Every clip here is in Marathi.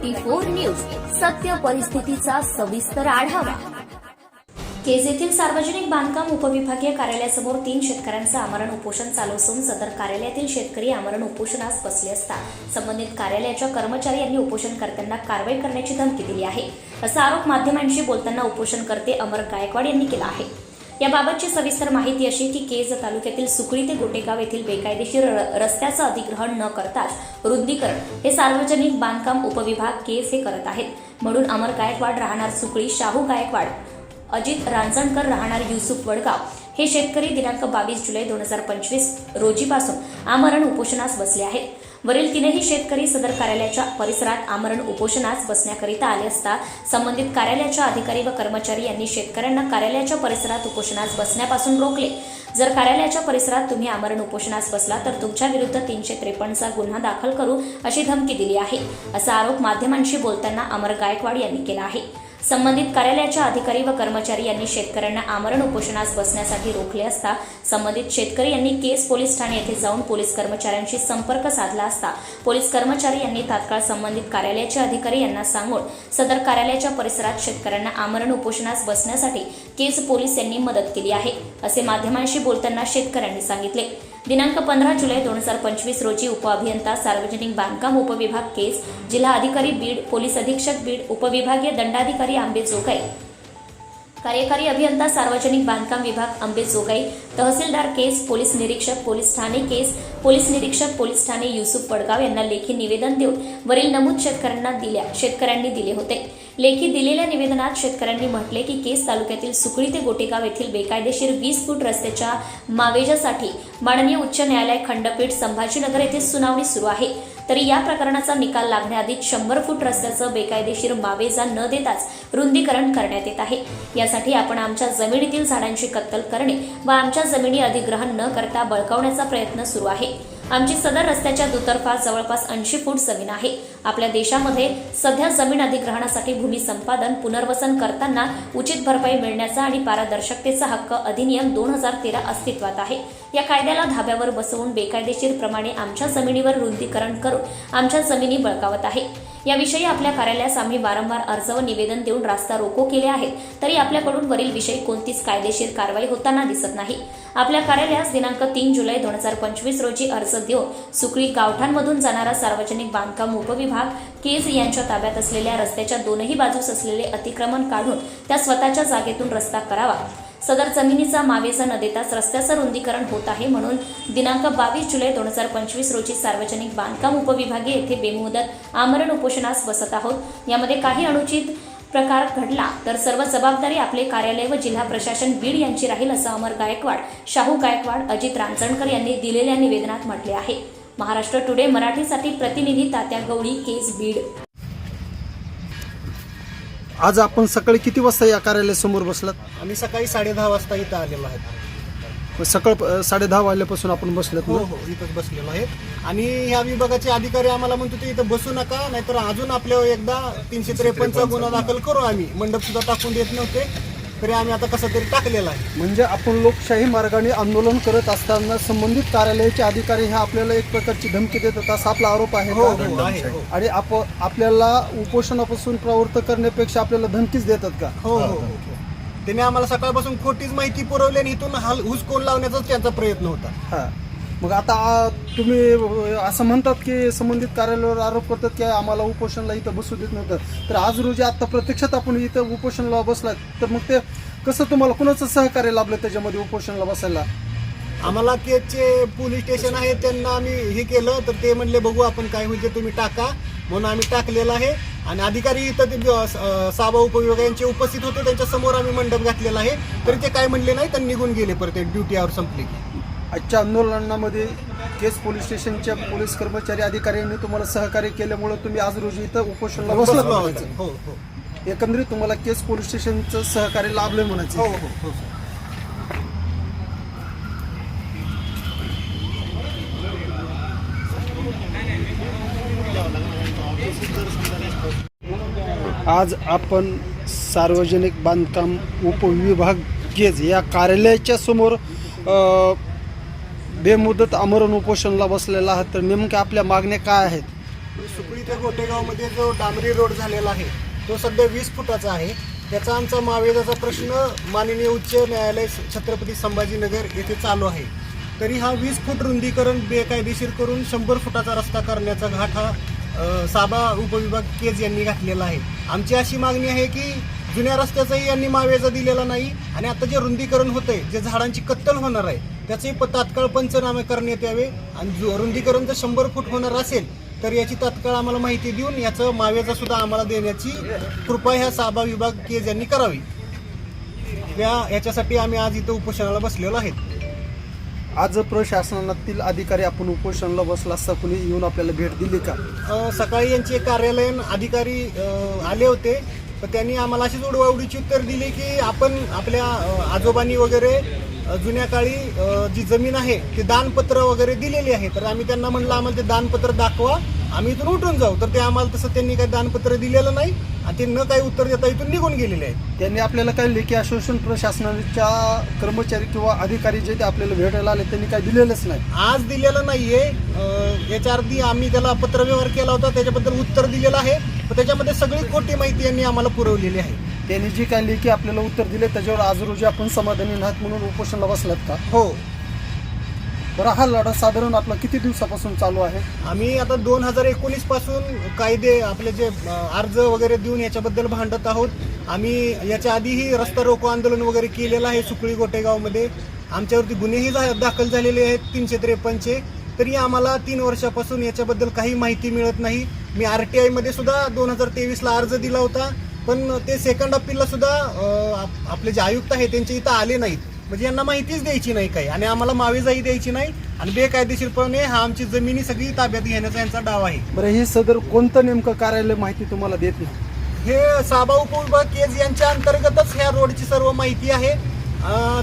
Twenty four news. सत्य परिस्थितीचा सविस्तर आढावा. केज येथील सार्वजनिक बांधकाम उपविभागीय कार्यालयासमोर तीन शेतकऱ्यांचं आमरण उपोषण चालू असून सदर कार्यालयातील शेतकरी आमरण उपोषणास बसले असता संबंधित कार्यालयाच्या कर्मचारी यांनी उपोषणकर्त्यांना कारवाई करण्याची धमकी दिली आहे. असा आरोप माध्यमांशी बोलताना उपोषणकर्ते अमर गायकवाड यांनी केला आहे. याबाबतची सविस्तर माहिती अशी की केज तालुक्यातील सुकळी ते गोटेगाव येथील बेकायदेशीर र- रस्त्याचं अधिग्रहण न करताच रुंदीकरण हे सार्वजनिक बांधकाम उपविभाग केज हे करत आहेत. म्हणून अमर गायकवाड राहणार सुकळी शाहू गायकवाड अजित रांजणकर राहणार युसुफ वडगाव हे शेतकरी दिनांक बावीस जुलै दोन हजार पंचवीस रोजीपासून आमरण उपोषणास बसले आहेत. वरील तीनही शेतकरी सदर कार्यालयाच्या परिसरात आमरण उपोषणास बसण्याकरिता आले असता संबंधित कार्यालयाच्या अधिकारी व कर्मचारी यांनी शेतकऱ्यांना कार्यालयाच्या परिसरात उपोषणास बसण्यापासून रोखले. जर कार्यालयाच्या परिसरात तुम्ही आमरण उपोषणास बसला तर तुमच्या विरुद्ध तीनशे त्रेपन्नचा गुन्हा दाखल करू अशी धमकी दिली आहे असा आरोप माध्यमांशी बोलताना अमर गायकवाड यांनी केला आहे. संबंधित कार्यालयाच्या अधिकारी व कर्मचारी यांनी शेतकऱ्यांना आमरण उपोषणास बसण्यासाठी रोखले असता संबंधित शेतकरी यांनी केस पोलीस ठाणे येथे जाऊन पोलीस कर्मचाऱ्यांशी संपर्क साधला असता पोलीस कर्मचारी यांनी तात्काळ संबंधित कार्यालयाचे अधिकारी यांना सांगून सदर कार्यालयाच्या परिसरात शेतकऱ्यांना आमरण उपोषणास बसण्यासाठी केस पोलीस यांनी मदत केली आहे असे माध्यमांशी बोलताना शेतकऱ्यांनी सांगितले. दिनांक पंधरा जुलै दोन हजार पंचवीस रोजी उपअभियंता सार्वजनिक बांधकाम उपविभाग केस जिल्हा अधिकारी बीड पोलीस अधीक्षक बीड उपविभागीय दंडाधिकारी आंबे जोगाई. कार्यकारी अभियंता सार्वजनिक बांधकाम विभाग आंबे जोगाई. तहसीलदार केस पोलीस निरीक्षक पोलीस ठाणे केस पोलीस निरीक्षक पोलीस ठाणे युसुफ पडगाव यांना लेखी निवेदन देऊन वरील नमूद शेतकऱ्यांना दिल्या शेतकऱ्यांनी दिले होते. लेखी दिलेल्या निवेदनात शेतकऱ्यांनी म्हटले की केस तालुक्यातील सुकळी ते गोटेगाव येथील बेकायदेशीर वीस फूट रस्त्याच्या मावेजासाठी माननीय उच्च न्यायालय खंडपीठ संभाजीनगर येथे सुनावणी सुरू आहे. तरी या प्रकरणाचा निकाल लागण्याआधीच शंभर फूट रस्त्याचं बेकायदेशीर मावेजा न देताच रुंदीकरण करण्यात येत आहे. यासाठी आपण आमच्या जमिनीतील झाडांची कत्तल करणे व आमच्या जमिनी अधिग्रहण न करता बळकावण्याचा प्रयत्न सुरू आहे. आमची सदर रस्त्याच्या दुतर्फा जवळपास ऐंशी फूट जमीन आहे. आपल्या देशामध्ये सध्या जमीन अधिग्रहणासाठी भूमी संपादन पुनर्वसन करताना उचित भरपाई मिळण्याचा आणि पारदर्शकतेचा हक्क अधिनियम दोन हजार तेरा अस्तित्वात आहे. या कायद्याला धाब्यावर बसवून बेकायदेशीर प्रमाणे आमच्या जमिनीवर रुंदीकरण करून आमच्या जमिनी बळकावत आहे. याविषयी आपल्या कार्यालयास आम्ही वारंवार अर्ज व निवेदन देऊन रास्ता रोको केले आहेत तरी आपल्याकडून वरील विषयी कोणतीच कायदेशीर कारवाई होताना दिसत नाही. आपल्या कार्यालयास दिनांक तीन जुलै दोन हजार पंचवीस रोजी अर्ज देऊन सुकळी गावठाणमधून जाणारा सार्वजनिक बांधकाम उपविभाग केज यांच्या ताब्यात असलेल्या रस्त्याच्या दोनही बाजूस असलेले अतिक्रमण काढून त्या स्वतःच्या जागेतून रस्ता करावा. सदर जमिनीचा मावेजा न देताच रस्त्याचं रुंदीकरण होत आहे म्हणून दिनांक बावीस जुलै दोन हजार पंचवीस रोजी सार्वजनिक बांधकाम उपविभागीय येथे बेमुदत आमरण उपोषणास बसत आहोत. यामध्ये काही अनुचित प्रकार घडला तर सर्व जबाबदारी आपले कार्यालय व जिल्हा प्रशासन बीड यांची राहील असं अमर गायकवाड शाहू गायकवाड अजित रांजणकर यांनी दिलेल्या निवेदनात म्हटले आहे. महाराष्ट्र टुडे मराठीसाठी प्रतिनिधी तात्या गवळी केस बीड. आज आपण सकाळी किती वाजता या कार्यालयासमोर बसलात? आम्ही सकाळी साडे दहा वाजता इथं आलेलो आहे सकाळ साडे दहा वाजल्यापासून आपण बसलेत हो ना? हो इथंच बसलेलो आहे आणि ह्या विभागाचे अधिकारी आम्हाला म्हणतो ते इथं बसू नका नाहीतर अजून आपल्यावर एकदा तीनशे त्रेपन्नचा गुन्हा दाखल करू आम्ही. मंडप सुद्धा टाकून देत नव्हते. तरी आम्ही आता कसं तरी टाकलेला आहे. म्हणजे आपण लोकशाही मार्गाने आंदोलन करत असताना संबंधित कार्यालयाचे अधिकारी हे आपल्याला एक प्रकारची धमकी देतात असा आपला आरोप आहे हो? हो आहे हो. आणि आप आपल्याला उपोषणापासून प्रवृत्त करण्यापेक्षा आपल्याला धमकीच देतात का? हो हो हो. त्याने आम्हाला सकाळपासून खोटीच माहिती पुरवली आणि इथून हाल हुसकोन लावण्याचाच त्यांचा प्रयत्न होता. हा. मग आता आ, तुम्ही असं म्हणतात की संबंधित कार्यालयावर आरोप करतात की आम्हाला उपोषणला इथं बसू देत नव्हतं. तर आज रोजी आता प्रत्यक्षात आपण इथं उपोषणला बसलात. तर मग ते कसं तुम्हाला कुणाचं सहकार्य लाभलं त्याच्यामध्ये उपोषणला बसायला? आम्हाला केजचे पोलीस स्टेशन आहे त्यांना आम्ही हे केलं तर ते म्हणले बघू आपण काय होईल ते तुम्ही टाका. म्हणून आम्ही टाकलेलं आहे. आणि अधिकारी इथं ते साबा उपविभाग यांचे उपस्थित होते त्यांच्यासमोर आम्ही मंडप घातलेला आहे. तरी ते काय म्हणले नाही तर निघून गेले परत ड्युटी आवर संपली. आजच्या आंदोलनामध्ये केस पोलीस स्टेशनच्या पोलीस कर्मचारी अधिकाऱ्यांनी तुम्हाला सहकार्य केल्यामुळे तुम्ही आज रोजी इथं उपोषणला बसलो आहोत. म्हणायचं हो हो. एकंदरीत तुम्हाला केस पोलीस स्टेशनचं सहकार्य लाभलं हो म्हणायचं हो हो. आज आपण सार्वजनिक बांधकाम उपविभाग गेज या कार्यालयाच्या समोर बेमुदत आमरण उपोषणला बसलेला आहात. तर नेमक्या आपल्या मागण्या काय आहेत? सुकळी ते गोटेगावमध्ये जो डांबरी रोड झालेला आहे तो सध्या वीस फुटाचा आहे. त्याचा आमचा मावेदाचा प्रश्न माननीय उच्च न्यायालय छत्रपती संभाजीनगर येथे चालू आहे. तरी हा वीस फूट रुंदीकरण बेकायदेशीर करून शंभर फुटाचा रस्ता करण्याचा घाट हा साबा उपविभाग केज यांनी घातलेला आहे. आमची अशी मागणी आहे की जुन्या रस्त्याचाही यांनी मावेजा दिलेला नाही आणि आता जे रुंदीकरण होतंय जे झाडांची कत्तल होणार आहे त्याचंही प तात्काळ पंचनामे करण्यात यावे आणि रुंदीकरण जर शंभर फूट होणार असेल तर याची तात्काळ आम्हाला माहिती देऊन याचं मावेजा सुद्धा आम्हाला देण्याची कृपा ह्या साबा विभाग केज यांनी करावी. त्या याच्यासाठी आम्ही आज इथं उपोषणाला बसलेलो आहेत. आज प्रशासनातील अधिकारी आपण उपोषणाला बसला असता कुणी येऊन आपल्याला भेट दिली का? सकाळी यांचे कार्यालयीन अधिकारी आले होते. तर त्यांनी आम्हाला अशीच उडवाउडीची उत्तर दिली की आपण आपल्या आजोबांनी वगैरे जुन्या काळी जी जमीन आहे ते दानपत्र वगैरे दिलेली आहे. तर आम्ही त्यांना म्हणलं आम्हाला ते दानपत्र दाखवा. आम्ही इथून उठून जाऊ. तर ते आम्हाला तसं त्यांनी काही दानपत्र दिलेलं नाही आणि ते न काही उत्तर देता इथून निघून गेलेले आहेत. त्यांनी आपल्याला काही लेखी आश्वासन प्रशासनाच्या कर्मचारी किंवा अधिकारी जे ते आपल्याला भेटायला आले त्यांनी काही दिलेलंच नाही. आज दिलेलं नाहीये. याच्या आधी आम्ही त्याला पत्रव्यवहार केला होता त्याच्याबद्दल उत्तर दिलेलं आहे. पण त्याच्यामध्ये सगळी खोटी माहिती यांनी आम्हाला पुरवलेली आहे. त्यांनी जी काही लेखी आपल्याला उत्तर दिले त्याच्यावर आज रोजी आपण समाधानी नाहीत म्हणून उपोषणाला बसलात का? हो. बरं हा लढा साधारण आपला किती दिवसापासून चालू आहे? आम्ही आता दोन हजार एकोणीसपासून कायदे आपले जे अर्ज वगैरे देऊन याच्याबद्दल भांडत आहोत. आम्ही याच्या आधीही रस्ता रोको आंदोलन वगैरे केलेलं आहे सुकळी गोटेगावमध्ये. आमच्यावरती गुन्हेही दाखल झालेले आहेत तीनशे त्रेपन्नचे. तरी आम्हाला तीन वर्षापासून याच्याबद्दल काही माहिती मिळत नाही. मी आर टी आयमध्ये सुद्धा दोन हजार तेवीसला अर्ज दिला होता. पण ते सेकंड अपीलला सुद्धा आप- आपले जे आयुक्त आहेत त्यांचे इथं आले नाहीत. म्हणजे यांना माहितीच द्यायची नाही काही. आणि आम्हाला मावेजाही द्यायची नाही आणि बेकायदेशीरपणे हा आमची जमिनी सगळी ताब्यात घेण्याचा यांचा डाव आहे. बरं हे सदर कोणतं नेमकं कार्यालय माहिती तुम्हाला देत नाही? हे साबा उपविभाग केज यांच्या अंतर्गतच ह्या रोडची सर्व माहिती आहे.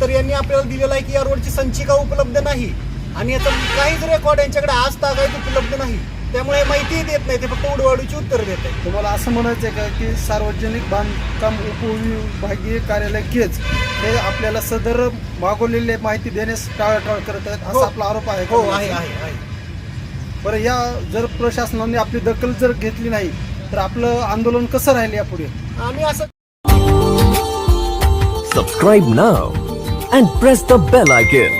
तर यांनी आपल्याला दिलेलं आहे की या रोडची संचिका उपलब्ध नाही. आणि याचं काहीच रेकॉर्ड यांच्याकडे आज तागायत उपलब्ध नाही त्यामुळे माहितीही देत नाही ते फक्त उडवाडीची उत्तर देत आहे तुम्हाला असं म्हणायचं आहे का की सार्वजनिक बांधकाम उपविभागीय कार्यालय केज हे आपल्याला सदर मागवलेली माहिती देण्यास टाळाटाळ करत आहेत हो. असा आपला आरोप आहे? हो आहे आहे आहे बरं या जर प्रशासनाने आपली दखल जर घेतली नाही तर आपलं आंदोलन कसं राहील यापुढे आम्ही असं Subscribe now and press the bell icon.